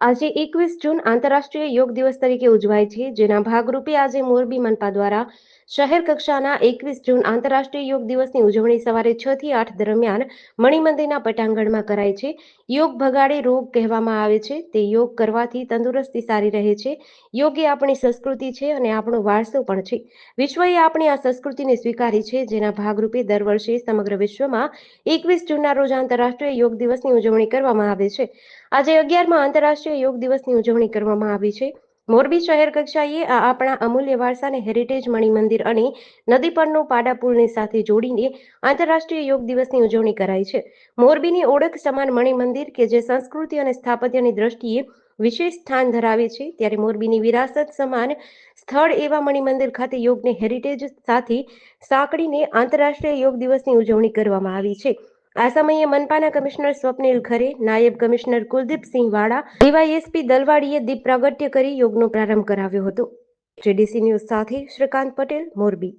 આજે એકવીસ જૂન આંતરરાષ્ટ્રીય યોગ દિવસ તરીકે ઉજવાય છે. જેના ભાગરૂપે આજે મોરબી મનપા દ્વારા શહેર કક્ષાના એકવીસ જૂન આંતરરાષ્ટ્રીય યોગ દિવસની ઉજવણી સવારે છ થી આઠ દરમિયાન મણિમંદિરના પટાંગણમાં કરાય છે. યોગ ભગાડે રોગ કહેવામાં આવે છે. તે યોગ કરવાથી તંદુરસ્તી સારી રહે છે. યોગ એ આપણી સંસ્કૃતિ છે અને આપણો વારસો પણ છે. વિશ્વએ આપણી આ સંસ્કૃતિને સ્વીકારી છે. જેના ભાગરૂપે દર વર્ષે સમગ્ર વિશ્વમાં એકવીસ જૂનના રોજ આંતરરાષ્ટ્રીય યોગ દિવસની ઉજવણી કરવામાં આવે છે. આજે અગિયારમાં આંતરરાષ્ટ્રીય યોગ દિવસની ઉજવણી કરવામાં આવી છે. મોરબી શહેર કક્ષાએ આ આપણા અમૂલ્ય વારસાને હેરિટેજ મણિમંદિર અને નદી પરનો પાડા પુલની સાથે જોડીને આંતરરાષ્ટ્રીય યોગ દિવસની ઉજવણી કરાઈ છે. મોરબીની ઓળખ સમાન મણિમંદિર કે જે સંસ્કૃતિ અને સ્થાપત્યની દ્રષ્ટિએ વિશેષ સ્થાન ધરાવે છે, ત્યારે મોરબીની વિરાસત સમાન સ્થળ એવા મણિમંદિર ખાતે યોગને હેરિટેજ સાથે સાંકળીને આંતરરાષ્ટ્રીય યોગ દિવસની ઉજવણી કરવામાં આવી છે. આ સમયે મનપાના કમિશનર સ્વપ્નિલ ખરે, નાયબ કમિશનર કુલદીપસિંહ વાળા, ડીવાયએસપી દલવાડીએ દીપ પ્રાગટ્ય કરી યોગનો પ્રારંભ કરાવ્યો હતો. જેડીસી ન્યૂઝ સાથે શ્રીકાંત પટેલ, મોરબી.